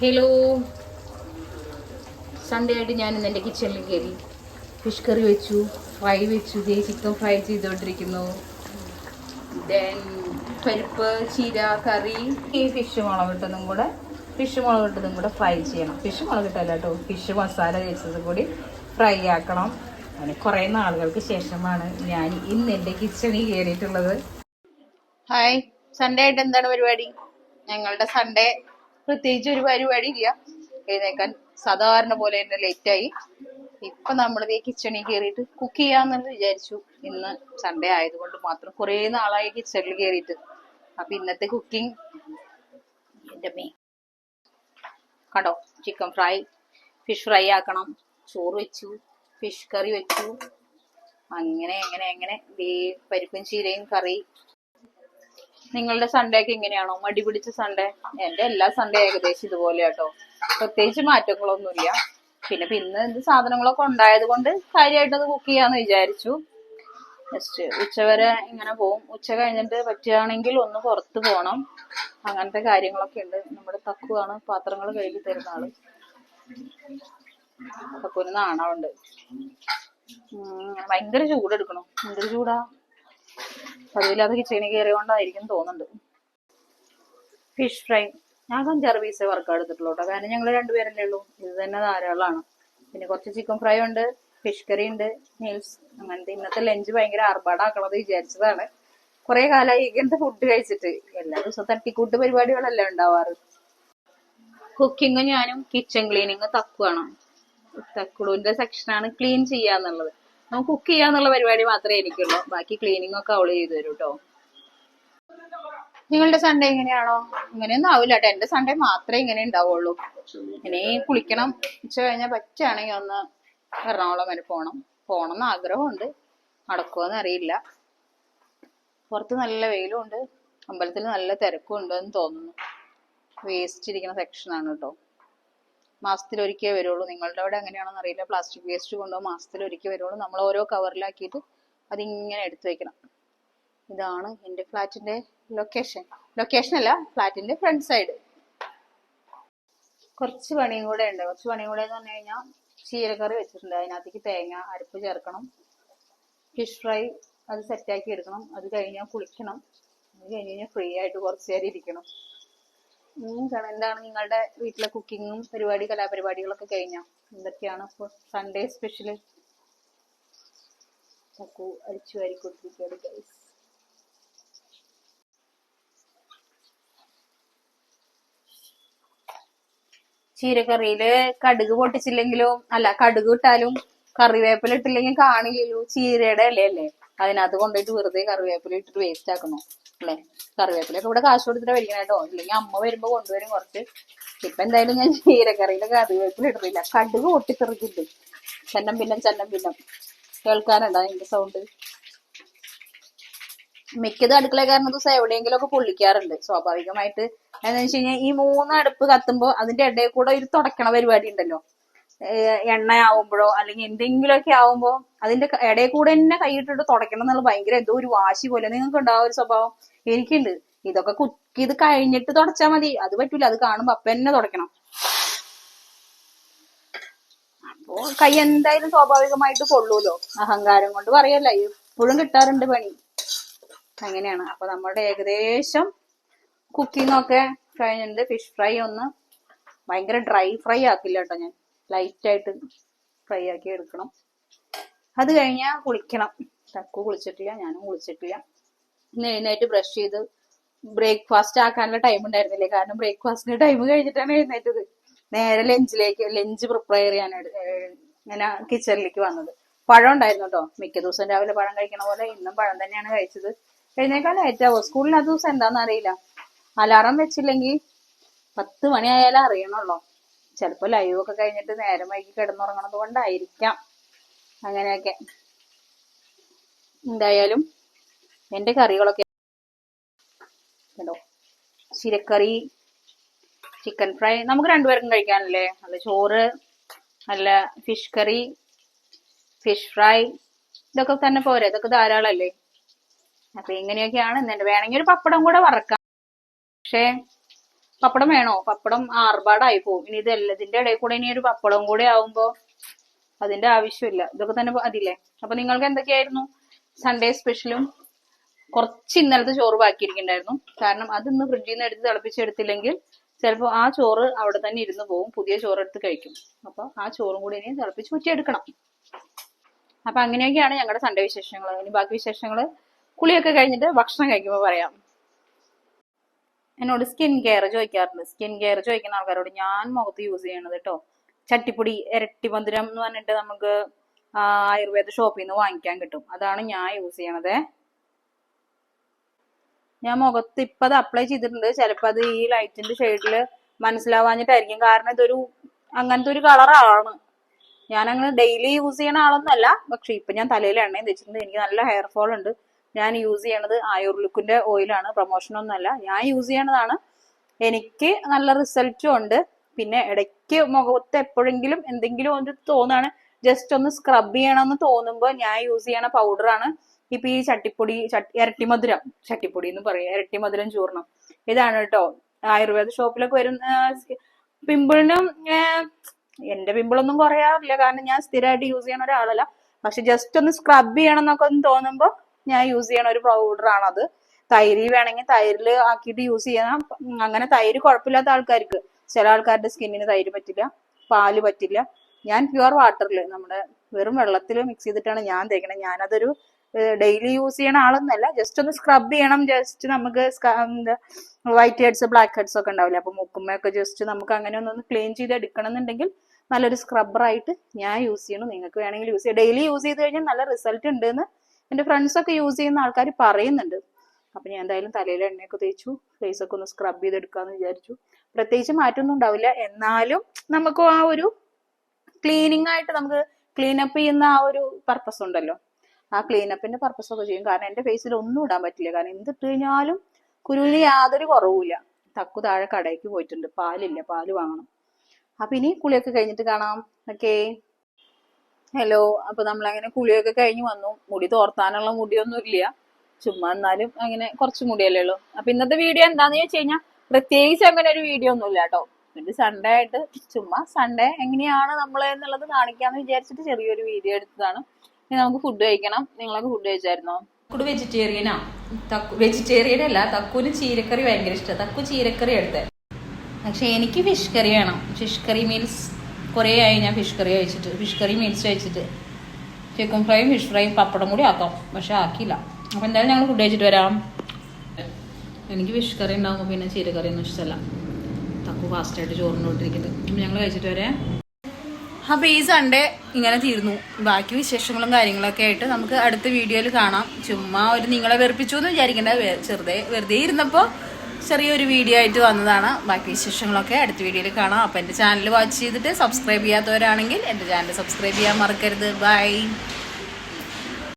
Hello Sunday ആയിട്ട് ഞാൻ ഇന്ന് എന്റെ കിച്ചണിൽ കയറി ഫിഷ് കറി വെച്ചു ഫ്രൈ വെച്ചു. ദേ ചിക്കൻ ഫ്രൈ ചെയ്തുകൊണ്ടിരിക്കുന്നു ദെൻ പരിപ്പ് ചീര കറി ഈ ഫിഷ് മുളകിട്ടതും കൂടെ ഫിഷ് മുളകിട്ടതും കൂടെ ഫ്രൈ ചെയ്യണം. ഫിഷ് മുളകിട്ടല്ല കേട്ടോ. ഫിഷ് മസാല തേച്ചതും കൂടി ഫ്രൈ ആക്കണം. അങ്ങനെ കുറേ നാളുകൾക്ക് ശേഷമാണ് ഞാൻ ഇന്ന് എന്റെ കിച്ചണിൽ കയറിയിട്ടുള്ളത് ഹായ് സൺഡേ ആയിട്ട് എന്താണ് പരിപാടി? ഞങ്ങളുടെ സൺഡേ പ്രത്യേകിച്ച് ഒരു പരിപാടി ഇല്ല. എഴുന്നേക്കാൻ സാധാരണ പോലെ തന്നെ ലേറ്റ് ആയി. ഇപ്പൊ നമ്മളിത് കിച്ചണിൽ കയറിയിട്ട് കുക്ക് ചെയ്യാന്നുള്ളത് വിചാരിച്ചു. ഇന്ന് സൺഡേ ആയതുകൊണ്ട് മാത്രം കുറേ നാളായി കിച്ചണിൽ കയറിയിട്ട് അപ്പൊ ഇന്നത്തെ കുക്കിംഗ് എന്റെ മേ കണ്ടോ? ചിക്കൻ ഫ്രൈ ഫിഷ് ഫ്രൈ ആക്കണം. ചോറ് വെച്ചു ഫിഷ് കറി വെച്ചു. അങ്ങനെ അങ്ങനെ അങ്ങനെ. പരിപ്പും ചീരയും കറി. നിങ്ങളുടെ സൺഡേ ഒക്കെ എങ്ങനെയാണോ? മടി പിടിച്ച സൺഡേ? എന്റെ എല്ലാ സൺഡേ ഏകദേശം ഇതുപോലെ കേട്ടോ പ്രത്യേകിച്ച് മാറ്റങ്ങളൊന്നുമില്ല. പിന്നെ പിന്നെ എന്ത് സാധനങ്ങളൊക്കെ ഉണ്ടായത് കൊണ്ട് കാര്യമായിട്ട് അത് കുക്ക് ചെയ്യാന്ന് വിചാരിച്ചു. ജസ്റ്റ് ഉച്ചവരെ ഇങ്ങനെ പോവും. ഉച്ച കഴിഞ്ഞിട്ട് പറ്റുകയാണെങ്കിൽ ഒന്ന് പുറത്ത് പോകണം അങ്ങനത്തെ കാര്യങ്ങളൊക്കെ ഉണ്ട്. നമ്മുടെ തക്കുവാണ് പാത്രങ്ങൾ കഴുകി തരുന്ന ആൾ. തക്കുവിന് നാണമുണ്ട് ഭയങ്കര ചൂടെടുക്കണം? എന്തൊരു ചൂടാ. പതിവില്ലാതെ കിച്ചണിൽ കയറിയോണ്ടായിരിക്കും തോന്നുന്നുണ്ട് ഫിഷ് ഫ്രൈ ഞാൻ അഞ്ചാറ് പീസ് വർക്ക് എടുത്തിട്ടുള്ളൂ കേട്ടോ. കാരണം ഞങ്ങൾ രണ്ടുപേരല്ലേ ഉള്ളൂ. ഇത് തന്നെ ധാരാളമാണ് പിന്നെ കുറച്ച് ചിക്കൻ ഫ്രൈ ഉണ്ട് ഫിഷ് കറി ഉണ്ട് മീൽസ് അങ്ങനത്തെ ഇന്നത്തെ ലഞ്ച് ഭയങ്കര ആർഭാടാക്കണത് വിചാരിച്ചതാണ്. കുറെ കാലമായി ഇങ്ങനത്തെ ഫുഡ് കഴിച്ചിട്ട്. എല്ലാ ദിവസവും തട്ടിക്കൂട്ട് പരിപാടികളല്ലേ ഉണ്ടാവാറ്. കുക്കിംഗ് ഞാനും കിച്ചൺ ക്ലീനിങ് തക്കുവാണ്. തക്കുളുവിന്റെ സെക്ഷനാണ് ക്ലീൻ ചെയ്യാന്നുള്ളത്. നമുക്ക് കുക്ക് ചെയ്യാന്നുള്ള പരിപാടി മാത്രമേ എനിക്കുള്ളൂ. ബാക്കി ക്ലീനിങ് ഒക്കെ അവൾ ചെയ്തു തരും കേട്ടോ നിങ്ങളുടെ സൺഡേ ഇങ്ങനെയാണോ ഇങ്ങനെയൊന്നും ആവില്ല കേട്ടോ എന്റെ സൺഡേ മാത്രമേ ഇങ്ങനെ ഉണ്ടാവുള്ളൂ. ഇനി കുളിക്കണം. ഉച്ച കഴിഞ്ഞാൽ പറ്റുകയാണെങ്കിൽ ഒന്ന് എറണാകുളം വരെ പോകണം പോകണം എന്ന് ആഗ്രഹമുണ്ട്. നടക്കുമോന്ന് അറിയില്ല. പുറത്ത് നല്ല വെയിലും ഉണ്ട്. അമ്പലത്തിൽ നല്ല തിരക്കും ഉണ്ടെന്ന് തോന്നുന്നു. വേസ്റ്റ് ഇരിക്കുന്ന സെക്ഷനാണ് കേട്ടോ മാസത്തിൽ ഒരിക്കലേ വരുള്ളൂ. നിങ്ങളുടെ അവിടെ എങ്ങനെയാണെന്ന് അറിയില്ല. പ്ലാസ്റ്റിക് വേസ്റ്റ് മാസത്തിൽ ഒരിക്കൽ വരുള്ളൂ. നമ്മൾ ഓരോ കവറിലാക്കിയിട്ട് അതിങ്ങനെ എടുത്തു വെക്കണം. ഇതാണ് എന്റെ ഫ്ലാറ്റിന്റെ ലൊക്കേഷൻ ലൊക്കേഷൻ അല്ല ഫ്ലാറ്റിന്റെ ഫ്രണ്ട് സൈഡ് കുറച്ച് പണിയും കൂടെ ഉണ്ട്. കുറച്ച് പണിയും കൂടെ എന്ന് പറഞ്ഞു കഴിഞ്ഞാൽ ചീരക്കറി വെച്ചിട്ടുണ്ട്. അതിനകത്തേക്ക് തേങ്ങ അരപ്പ് ചേർക്കണം. ഫിഷ് ഫ്രൈ അത് സെറ്റാക്കി എടുക്കണം. അത് കഴിഞ്ഞാൽ കുളിക്കണം. അത് കഴിഞ്ഞ് കഴിഞ്ഞാൽ ഫ്രീ ആയിട്ട് കുറച്ച് നേരം ഇരിക്കണം. കാണാം. എന്താണ് നിങ്ങളുടെ വീട്ടിലെ കുക്കിങ്ങും പരിപാടി കലാപരിപാടികളൊക്കെ കഴിഞ്ഞോ? എന്തൊക്കെയാണ് ഇപ്പോൾ സൺഡേ സ്പെഷ്യൽ ചക്കു അരിച്ചു വാരിക്കൊണ്ടിരിക്കുകയാണ് ചീരക്കറിയിൽ കടുക് പൊട്ടിച്ചില്ലെങ്കിലും അല്ല കടുക് ഇട്ടാലും കറിവേപ്പില ഇട്ടില്ലെങ്കിൽ കാണില്ലല്ലോ ചീരയുടെ ഇലയല്ലേ? അതിനകത്ത് കൊണ്ടുപോയിട്ട് വെറുതെ കറിവേപ്പില ഇട്ടിട്ട് വേസ്റ്റ് ആക്കണോ അല്ലേ? കറിവേപ്പിലൊക്കെ ഇവിടെ കാശ് കൊടുത്തിട്ട് വരിക കേട്ടോ. ഇല്ലെങ്കിൽ അമ്മ വരുമ്പോ കൊണ്ടുവരും കുറച്ച്. ഇപ്പൊ എന്തായാലും ഞാൻ ചീരക്കറിയിലെ കറിവേപ്പില ഇടുന്നില്ല. കടുക് പൊട്ടിത്തെറിക്കിട്ട് ചെന്നം പിന്നം ചെന്നം പിന്നം കേൾക്കാനുണ്ടോ അതിന്റെ സൗണ്ട് മിക്കത് അടുക്കള കാരണം ദിവസം എവിടെയെങ്കിലും ഒക്കെ പൊള്ളിക്കാറുണ്ട്. സ്വാഭാവികമായിട്ട് എന്താണെന്ന് വെച്ച് കഴിഞ്ഞാൽ ഈ മൂന്ന് അടുപ്പ് കത്തുമ്പോൾ അതിന്റെ ഇടയിൽ കൂടെ ഒരു തുടക്കണ പരിപാടി ഉണ്ടല്ലോ. എണ്ണ ആവുമ്പോഴോ അല്ലെങ്കിൽ എന്തെങ്കിലുമൊക്കെ ആവുമ്പോ അതിന്റെ ഇടയിൽ കൂടെ തന്നെ കൈയിട്ടിട്ട് തുടക്കണം എന്നുള്ള ഭയങ്കര എന്തോ ഒരു വാശി പോലെ. നിങ്ങൾക്ക് ഉണ്ടാവും ഒരു സ്വഭാവം എനിക്കുണ്ട്. ഇതൊക്കെ കുക്ക് ഇത് കഴിഞ്ഞിട്ട് തുടച്ചാൽ മതി. അത് പറ്റൂല. അത് കാണുമ്പോ അപ്പൊ തന്നെ തുടക്കണം. അപ്പോ കൈ എന്തായാലും സ്വാഭാവികമായിട്ട് കൊള്ളൂലോ. അഹങ്കാരം കൊണ്ട് പറയല്ല. എപ്പോഴും കിട്ടാറുണ്ട് പണി. അങ്ങനെയാണ്. അപ്പൊ നമ്മുടെ ഏകദേശം കുക്കിംഗ് ഒക്കെ കഴിഞ്ഞിട്ടുണ്ട്. ഫിഷ് ഫ്രൈ ഒന്ന് ഭയങ്കര ഡ്രൈ ഫ്രൈ ആക്കില്ല കേട്ടോ ഞാൻ. ലൈറ്റ് ആയിട്ട് ഫ്രൈ ആക്കി എടുക്കണം. അത് കഴിഞ്ഞാൽ കുളിക്കണം. തക്കു കുളിച്ചിട്ടില്ല ഞാനും കുളിച്ചിട്ടില്ല. ഇന്ന് എഴുന്നേറ്റ് ബ്രഷ് ചെയ്ത് ബ്രേക്ക്ഫാസ്റ്റ് ആക്കാനുള്ള ടൈം ഉണ്ടായിരുന്നില്ലേ? കാരണം ബ്രേക്ക്ഫാസ്റ്റിന്റെ ടൈം കഴിഞ്ഞിട്ടാണ് എഴുന്നേറ്റത്. നേരെ ലഞ്ചിലേക്ക് ലഞ്ച് പ്രിപ്പയർ ചെയ്യാൻ ഇങ്ങനെ കിച്ചണിലേക്ക് വന്നത്. പഴം ഉണ്ടായിരുന്നു കേട്ടോ മിക്ക ദിവസം രാവിലെ പഴം കഴിക്കണ പോലെ ഇന്നും പഴം തന്നെയാണ് കഴിച്ചത്. എഴുന്നേക്കാൻ ഏറ്റവും സ്കൂളിന് ആ ദിവസം എന്താണെന്ന് അറിയില്ല. അലാറം വെച്ചില്ലെങ്കിൽ പത്ത് മണിയായാലും അറിയണല്ലോ ചിലപ്പോ ലൈവ് ഒക്കെ കഴിഞ്ഞിട്ട് നേരം വൈകി കിടന്നുറങ്ങണത് കൊണ്ടായിരിക്കാം. അങ്ങനെയൊക്കെ. എന്തായാലും എന്റെ കറികളൊക്കെ കണ്ടോ? ചിരക്കറി ചിക്കൻ ഫ്രൈ നമുക്ക് രണ്ടുപേർക്കും കഴിക്കാനല്ലേ? നല്ല ചോറ് നല്ല ഫിഷ് കറി ഫിഷ് ഫ്രൈ ഇതൊക്കെ തന്നെ പോരെ. ഇതൊക്കെ ധാരാളല്ലേ? അപ്പൊ ഇങ്ങനെയൊക്കെയാണ്. എന്നിട്ട് വേണമെങ്കിൽ ഒരു പപ്പടം കൂടെ വറക്കാം. പക്ഷേ പപ്പടം വേണോ? പപ്പടം ആർഭാടായി പോകും ഇനി ഇതല്ല ഇതിന്റെ ഇടയിൽ കൂടെ ഇനി ഒരു പപ്പടം കൂടെ ആവുമ്പോ അതിന്റെ ആവശ്യമില്ല. ഇതൊക്കെ തന്നെ അതില്ലേ? അപ്പൊ നിങ്ങൾക്ക് എന്തൊക്കെയായിരുന്നു? സൺഡേ സ്പെഷ്യലും കുറച്ച് ഇന്നലത്തെ ചോറ് ബാക്കിയിരിക്കുന്നുണ്ടായിരുന്നു. കാരണം അത് ഇന്ന് ഫ്രിഡ്ജിൽ നിന്ന് എടുത്ത് തിളപ്പിച്ചെടുത്തില്ലെങ്കിൽ ചിലപ്പോൾ ആ ചോറ് അവിടെ തന്നെ ഇരുന്ന് പോകും പുതിയ ചോറ് എടുത്ത് കഴിക്കും. അപ്പൊ ആ ചോറും കൂടി ഇനി തിളപ്പിച്ച് ഊറ്റിയെടുക്കണം. അപ്പൊ അങ്ങനെയൊക്കെയാണ് ഞങ്ങളുടെ സൺഡേ വിശേഷങ്ങൾ ഇനി ബാക്കി വിശേഷങ്ങൾ കുളിയൊക്കെ കഴിഞ്ഞിട്ട് ഭക്ഷണം കഴിക്കുമ്പോൾ പറയാം. എന്നോട് സ്കിൻ കെയർ ചോദിക്കാറുണ്ട്. സ്കിൻ കെയർ ചോദിക്കുന്ന ആൾക്കാരോട് ഞാൻ മുഖത്ത് യൂസ് ചെയ്യണത് കേട്ടോ ചട്ടിപ്പൊടി ഇരട്ടി മധുരം എന്ന് പറഞ്ഞിട്ട് നമുക്ക് ആയുർവേദ ഷോപ്പിൽ നിന്ന് വാങ്ങിക്കാൻ കിട്ടും. അതാണ് ഞാൻ യൂസ് ചെയ്യണത്. ഞാൻ മുഖത്ത് ഇപ്പൊ അത് അപ്ലൈ ചെയ്തിട്ടുണ്ട്. ചിലപ്പോ അത് ഈ ലൈറ്റിന്റെ ഷെയ്ഡിൽ മനസ്സിലാവാഞ്ഞിട്ടായിരിക്കും. കാരണം ഇതൊരു അങ്ങനത്തെ ഒരു കളറാണ് ഞാൻ അങ്ങനെ ഡെയിലി യൂസ് ചെയ്യണ ആളൊന്നല്ല. പക്ഷെ ഇപ്പൊ ഞാൻ തലയിൽ എണ്ണയും തെച്ചിട്ടുണ്ട്. എനിക്ക് നല്ല ഹെയർ ഫോൾ ഉണ്ട്. ഞാൻ യൂസ് ചെയ്യണത് ആയുർ ലുക്കിന്റെ ഓയിലാണ് പ്രൊമോഷൻ ഞാൻ യൂസ് ചെയ്യണതാണ്. എനിക്ക് നല്ല റിസൾട്ടും ഉണ്ട്. പിന്നെ ഇടയ്ക്ക് മുഖത്ത് എപ്പോഴെങ്കിലും എന്തെങ്കിലും ഒരു തോന്നാണ്. ജസ്റ്റ് ഒന്ന് സ്ക്രബ് ചെയ്യണമെന്ന് തോന്നുമ്പോൾ ഞാൻ യൂസ് ചെയ്യണ പൗഡറാണ് ഇപ്പൊ ഈ ചട്ടിപ്പൊടി ചട്ടി മധുരം ചട്ടിപ്പൊടി എന്ന് പറയും. ഇരട്ടിമധുരം ചൂർണം. ഇതാണ് കേട്ടോ ആയുർവേദ ഷോപ്പിലൊക്കെ വരുന്ന പിമ്പിളിനും എന്റെ പിമ്പിളൊന്നും കുറയാറില്ല. കാരണം ഞാൻ സ്ഥിരമായിട്ട് യൂസ് ചെയ്യണ ഒരാളല്ല. പക്ഷെ ജസ്റ്റ് ഒന്ന് സ്ക്രബ് ചെയ്യണം എന്നൊക്കെ ഒന്ന് തോന്നുമ്പോൾ ഞാൻ യൂസ് ചെയ്യണ ഒരു പൗഡറാണത് തൈര് വേണമെങ്കിൽ തൈരിൽ ആക്കിയിട്ട് യൂസ് ചെയ്യണം. അങ്ങനെ തൈര് കുഴപ്പമില്ലാത്ത ആൾക്കാർക്ക്. ചില ആൾക്കാരുടെ സ്കിന്നിന് തൈര് പറ്റില്ല പാൽ പറ്റില്ല. ഞാൻ പ്യുവർ വാട്ടറിൽ നമ്മുടെ വെറും വെള്ളത്തിൽ മിക്സ് ചെയ്തിട്ടാണ് ഞാൻ തേക്കണത് ഞാനതൊരു ഡെയിലി യൂസ് ചെയ്യണ ആളൊന്നല്ല. ജസ്റ്റ് ഒന്ന് സ്ക്രബ് ചെയ്യണം. ജസ്റ്റ് നമുക്ക് വൈറ്റ് ഹെഡ്സ് ബ്ലാക്ക് ഹെഡ്സ് ഒക്കെ ഉണ്ടാവില്ല? അപ്പൊ മുക്കുമ്മയൊക്കെ ജസ്റ്റ് നമുക്ക് അങ്ങനെ ഒന്ന് ക്ലീൻ ചെയ്ത് എടുക്കണം എന്നുണ്ടെങ്കിൽ നല്ലൊരു സ്ക്രബറായിട്ട് ഞാൻ യൂസ് ചെയ്യണം. നിങ്ങൾക്ക് വേണമെങ്കിൽ യൂസ് ചെയ്യാം. ഡെയിലി യൂസ് ചെയ്ത് കഴിഞ്ഞാൽ നല്ല റിസൾട്ട് ഉണ്ട് എന്ന് എന്റെ ഫ്രണ്ട്സ് ഒക്കെ യൂസ് ചെയ്യുന്ന ആൾക്കാർ പറയുന്നുണ്ട്. അപ്പൊ ഞാൻ എന്തായാലും തലയിൽ എണ്ണയൊക്കെ തേച്ചു ഫേസ് ഒക്കെ ഒന്ന് സ്ക്രബ് ചെയ്തെടുക്കാന്ന് വിചാരിച്ചു. പ്രത്യേകിച്ച് മാറ്റമൊന്നും ഉണ്ടാവില്ല. എന്നാലും നമുക്ക് ആ ഒരു ക്ലീനിങ് ആയിട്ട് നമുക്ക് ക്ലീനപ്പ് ചെയ്യുന്ന ആ ഒരു പർപ്പസ് ഉണ്ടല്ലോ. ആ ക്ലീനപ്പിന്റെ പർപ്പസ് ഒക്കെ ചെയ്യും. കാരണം എന്റെ ഫേസിൽ ഒന്നും ഇടാൻ പറ്റില്ല. കാരണം എന്തിട്ട് കഴിഞ്ഞാലും കുരുവിന് യാതൊരു കുറവുമില്ല. തക്കു താഴെ കടയ്ക്ക് പോയിട്ടുണ്ട്. പാലില്ല. പാൽ വാങ്ങണം. അപ്പൊ ഇനി കുളിയൊക്കെ കഴിഞ്ഞിട്ട് കാണാം. ഓക്കേ? ഹലോ അപ്പൊ നമ്മൾ അങ്ങനെ കുളിയൊക്കെ കഴിഞ്ഞ് വന്നു. മുടി തോർത്താനുള്ള മുടിയൊന്നും ഇല്ല. ചുമ്മാ എന്നാലും അങ്ങനെ കുറച്ച് മുടിയല്ലേ ഉള്ളൂ. അപ്പൊ ഇന്നത്തെ വീഡിയോ എന്താന്ന് ചോദിച്ചു കഴിഞ്ഞാൽ പ്രത്യേകിച്ച് അങ്ങനെ ഒരു വീഡിയോ ഒന്നും ഇല്ല കേട്ടോ. ഇത് സൺഡേ ആയിട്ട് ചുമ്മാ സൺഡേ എങ്ങനെയാണ് നമ്മൾ എന്നുള്ളത് കാണിക്കാന്ന് വിചാരിച്ചിട്ട് ചെറിയൊരു വീഡിയോ എടുത്തതാണ്. ഇനി നമുക്ക് ഫുഡ് കഴിക്കണം. നിങ്ങളൊക്കെ ഫുഡ് കഴിച്ചായിരുന്നോ? ഫുഡ് വെജിറ്റേറിയനാ തക്കു വെജിറ്റേറിയൻ അല്ല തക്കുവിന് ചീരക്കറി ഭയങ്കര ഇഷ്ടമാണ് തക്കു ചീരക്കറി എടുത്തേ. പക്ഷെ എനിക്ക് ഫിഷ് കറി വേണം. ഫിഷ് കറി മീൽസ് കുറേ ആയി ഞാൻ ഫിഷ് കറി കഴിച്ചിട്ട്. ഫിഷ് കറി മീൽസ് കഴിച്ചിട്ട്. ചിക്കൻ ഫ്രൈയും ഫിഷ് ഫ്രൈയും പപ്പടം കൂടി ആക്കാം. പക്ഷെ ആക്കിയില്ല. അപ്പം എന്തായാലും ഞങ്ങൾ ഫുഡ് കഴിച്ചിട്ട് വരാം. എനിക്ക് ഫിഷ് കറി ഉണ്ടാകുമ്പോൾ പിന്നെ ചീരക്കറി ഒന്നും ഇഷ്ടമല്ല. തക്കു ഫാസ്റ്റായിട്ട് ചോറിനോട്ടിരിക്കുന്നത് അപ്പം ഞങ്ങൾ കഴിച്ചിട്ട് വരെ. അപ്പോൾ ഈ സൺഡേ ഇങ്ങനെ തീർന്നു ബാക്കി വിശേഷങ്ങളും കാര്യങ്ങളൊക്കെ ആയിട്ട് നമുക്ക് അടുത്ത വീഡിയോയിൽ കാണാം. ചുമ്മാ ഒരു നിങ്ങളെ വെറുപ്പിച്ചു എന്ന് വിചാരിക്കേണ്ട. ചെറുതെ വെറുതെ ഇരുന്നപ്പോൾ ചെറിയൊരു വീഡിയോ ആയിട്ട് വന്നതാണ്. ബാക്കി വിശേഷങ്ങളൊക്കെ അടുത്ത വീഡിയോയിൽ കാണാം. അപ്പോൾ എന്റെ ചാനൽ വാച്ച് ചെയ്തിട്ട് സബ്സ്ക്രൈബ് ചെയ്യാത്തവരാണെങ്കിൽ എന്റെ ചാനൽ സബ്സ്ക്രൈബ് ചെയ്യാൻ മറക്കരുത്. ബൈ